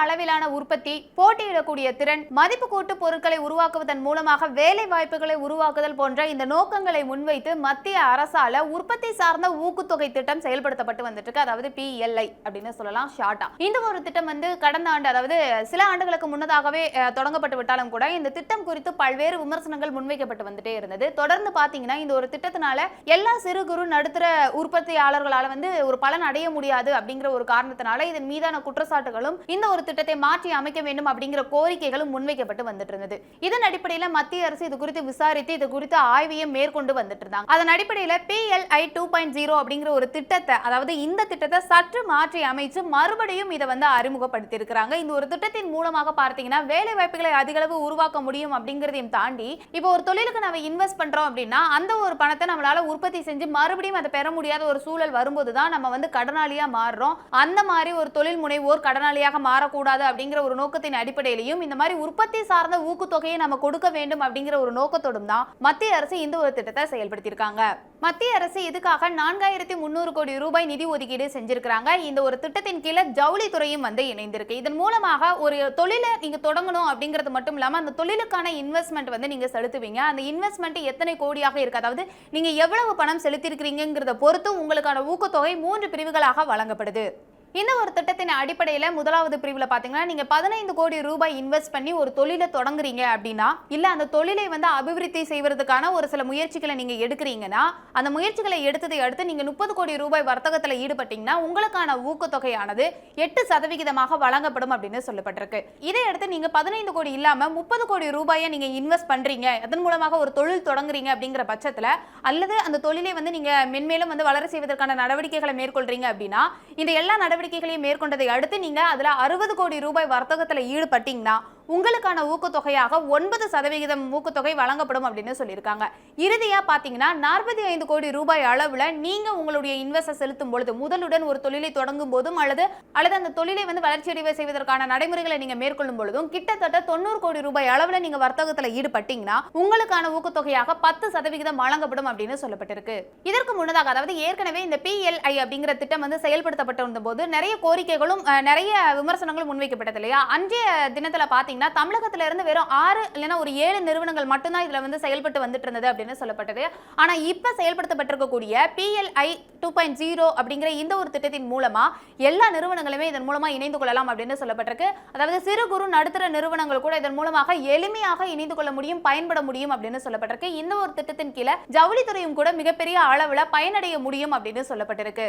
அளவிலான உற்பத்தி போட்டியிடக்கூடிய திறன் மதிப்பு கூட்டு பொருட்களை உருவாக்குவதன் மூலமாக வேலை வாய்ப்புகளை உருவாக்குதல் போன்ற இந்த நோக்கங்களை முன்வைத்து மத்திய அரசால உற்பத்தி சார்ந்த ஊக்குத்தொகை திட்டம் செயல்படுத்தப்பட்டு வந்துட்டு இருக்கு அதாவது பிஎல்ஐ அப்படின்னு சொல்லலாம் ஷார்ட்டா. இந்த ஒரு திட்டம் வந்து கடந்த ஆண்டு அதாவது சில ஆண்டுகளுக்கு முன்னதாகவே தொடங்கப்பட்டு விட்டாலும் கூட இந்த திட்டம் குறித்து பல்வேறு விமர்சனங்கள் முன்வைக்கப்பட்டு வந்துட்டே இருந்தது. தொடர்ந்து பாத்தீங்கன்னா இந்த ஒரு திட்டத்தினால எல்லா சிறு குறு நடுத்தர உற்பத்தியாளர்களால வந்து ஒரு பலன் அடைய முடியாது அப்படிங்கிற ஒரு காரணத்தினால இதன் மீதான குற்றச்சாட்டுகளும் இந்த ஒரு திட்டத்தை மாற்றி அமைக்க வேண்டும் அப்படிங்கிற கோரிக்கைகளும் முன்வைக்கப்பட்டு வந்துட்டு இருந்தது. இதன் அடிப்படையில மத்திய அரசு இது குறித்து விசாரித்து இது குறித்து ஆய்வையும் மேற்கொண்டு வந்துட்டு இருந்தாங்க. அதன் அடிப்படையில பிஎல்ஐ டூ பாயிண்ட் ஜீரோ அப்படிங்கிற ஒரு திட்டத்தை அதாவது இந்த திட்டத்தை சற்று மாற்றி அமைச்சு மறுபடியும் இதை வந்து அறிமுகப்படுத்தி இருக்கிறாங்க இந்த ஒரு திட்டத்தின் மூலமாக பார்த்தீங்கன்னா வேலை வாய்ப்புகளை அதிக அளவு உருவாக்க முடியும் அப்படிங்கிறதையும் தாண்டி இப்போ ஒரு தொழிலுக்கு நம்ம இன்வெஸ்ட் பண்றோம் அப்படின்னா அந்த ஒரு பணத்தை நம்மளால உற்பத்தி செஞ்சு மறுபடியும் அதை பெற முடியாத ஒரு சூழல் வரும்போது தான் நம்ம வந்து கடனாளியா மாறுறோம். அந்த மாதிரி ஒரு தொழில் முனைவோர் கடனாளியாக வரக்கூடாது அப்படிங்கிற ஒரு நோக்கத்தின் அடிப்படையிலையும் இந்த மாதிரி உற்பத்தி சார்ந்த ஊக்குத்தொகையை நம்ம கொடுக்க வேண்டும் அப்படிங்கிற ஒரு நோக்கத்தோடும் தான் மத்திய அரசு இந்த ஒரு திட்டத்தை செயல்படுத்தியிருக்காங்க. மத்திய அரசு இதுக்காக நான்காயிரத்தி முந்நூறு கோடி ரூபாய் நிதி ஒதுக்கீடு செஞ்சிருக்கிறாங்க. இந்த ஒரு திட்டத்தின் கீழே ஜவுளித்துறையும் வந்து இணைந்திருக்கு. இதன் மூலமாக ஒரு தொழிலை நீங்க தொடங்கணும் அப்படிங்கிறது மட்டும் இல்லாமல் அந்த தொழிலுக்கான இன்வெஸ்ட்மெண்ட் வந்து நீங்க செலுத்துவீங்க. அந்த இன்வெஸ்ட்மெண்ட் எத்தனை கோடியாக இருக்கு? அதாவது நீங்க எவ்வளவு பணம் செலுத்தியிருக்கிறீங்கிறத பொறுத்து உங்களுக்கான ஊக்கத்தொகை மூன்று பிரிவுகளாக வழங்கப்படுது. இந்த ஒரு திட்டத்தின் அடிப்படையில் முதலாவது பிரிவில் பார்த்தீங்கன்னா நீங்கள் பதினைந்து கோடி ரூபாய் இன்வெஸ்ட் பண்ணி ஒரு தொழிலை தொடங்குறீங்க அப்படின்னா இல்லை அந்த தொழிலை வந்து அபிவிருத்தி செய்வதற்கான ஒரு சில முயற்சிகளை நீங்கள் எடுக்கிறீங்கன்னா அந்த முயற்சிகளை எடுத்ததை அடுத்து நீங்கள் முப்பது கோடி ரூபாய் வர்த்தகத்தில் ஈடுபட்டீங்கன்னா உங்களுக்கான ஊக்கத்தொகையானது எட்டு சதவிகிதமாக வழங்கப்படும் அப்படின்னு சொல்லப்பட்டிருக்கு. இதை அடுத்து நீங்கள் பதினைந்து கோடி இல்லாமல் முப்பது கோடி ரூபாயை நீங்கள் இன்வெஸ்ட் பண்ணுறீங்க அதன் மூலமாக ஒரு தொழில் தொடங்குறீங்க அப்படிங்கிற பட்சத்தில் அல்லது அந்த தொழிலை வந்து நீங்கள் மென்மேலும் வந்து வளர செய்வதற்கான நடவடிக்கைகளை மேற்கொள்கிறீங்க அப்படின்னா இந்த எல்லா நடவடிக்கைகளையும் மேற்கொண்டதை அடுத்து நீங்க அதுல அறுபது கோடி ரூபாய் வர்த்தகத்துல ஈடுபட்டீங்கன்னா உங்களுக்கான ஊக்கத்தொகையாக ஒன்பது சதவிகிதம் ஊக்கத்தொகை வழங்கப்படும் அப்படின்னு சொல்லியிருக்காங்க. இறுதியாக பார்த்தீங்கன்னா நாற்பத்தி ஐந்து கோடி ரூபாய் அளவில் நீங்கள் உங்களுடைய இன்வெஸ்டர் செலுத்தும் பொழுது முதலுடன் ஒரு தொழிலை தொடங்கும் போதும் அல்லது அல்லது அந்த தொழிலை வந்து வளர்ச்சியடைய செய்வதற்கான நடைமுறைகளை நீங்கள் மேற்கொள்ளும் பொழுதும் கிட்டத்தட்ட தொண்ணூறு கோடி ரூபாய் அளவில் நீங்கள் வர்த்தகத்தில் ஈடுபட்டீங்கன்னா உங்களுக்கான ஊக்கத்தொகையாக பத்து சதவிகிதம் வழங்கப்படும் அப்படின்னு சொல்லப்பட்டிருக்கு. இதற்கு முன்னதாக அதாவது ஏற்கனவே இந்த பிஎல்ஐ அப்படிங்கிற திட்டம் வந்து செயல்படுத்தப்பட்டிருந்த போது நிறைய கோரிக்கைகளும் நிறைய விமர்சனங்களும் முன்வைக்கப்பட்டது இல்லையா? அன்றைய தினத்துல பாத்தீங்கன்னா தமிழகத்துல இருந்து வெறும் ஆறு இல்லைன்னா ஒரு ஏழு நிறுவனங்கள் மட்டும்தான் இதுல வந்து செயல்பட்டு வந்துட்டு இருந்தது அப்படின்னு சொல்லப்பட்டது. ஆனா இப்ப செயல்படுத்தப்பட்டிருக்கக்கூடிய பிஎல்ஐ டூ பாயிண்ட் ஜீரோ அப்படிங்கிற இந்த ஒரு திட்டத்தின் மூலமா எல்லா நிறுவனங்களுமே இதன் மூலமா இணைந்து கொள்ளலாம் அப்படின்னு சொல்லப்பட்டிருக்கு. அதாவது சிறு குறு நடுத்தர நிறுவனங்கள் கூட இதன் மூலமாக எளிமையாக இணைந்து கொள்ள முடியும் பயன்பட முடியும் அப்படின்னு சொல்லப்பட்டிருக்கு. இந்த ஒரு திட்டத்தின் கீழே ஜவுளித்துறையும் கூட மிகப்பெரிய அளவில் பயனடைய முடியும் அப்படின்னு சொல்லப்பட்டிருக்கு.